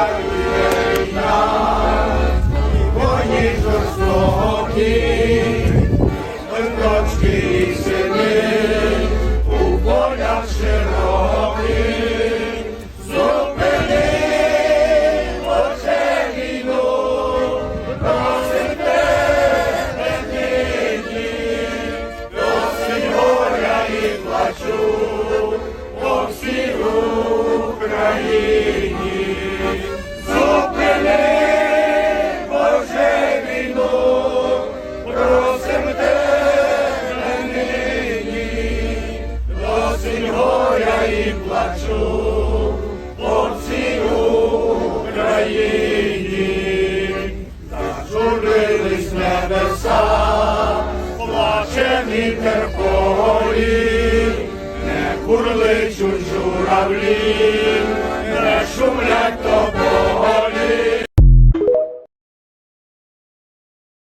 карує зупини, Боже, війну, просим тебе нині, досить горя плачу. По всій Україні. Досить горя і плачу по всій Україні. Зажурились небеса, плаче вітер полі, не курличуть журавлі,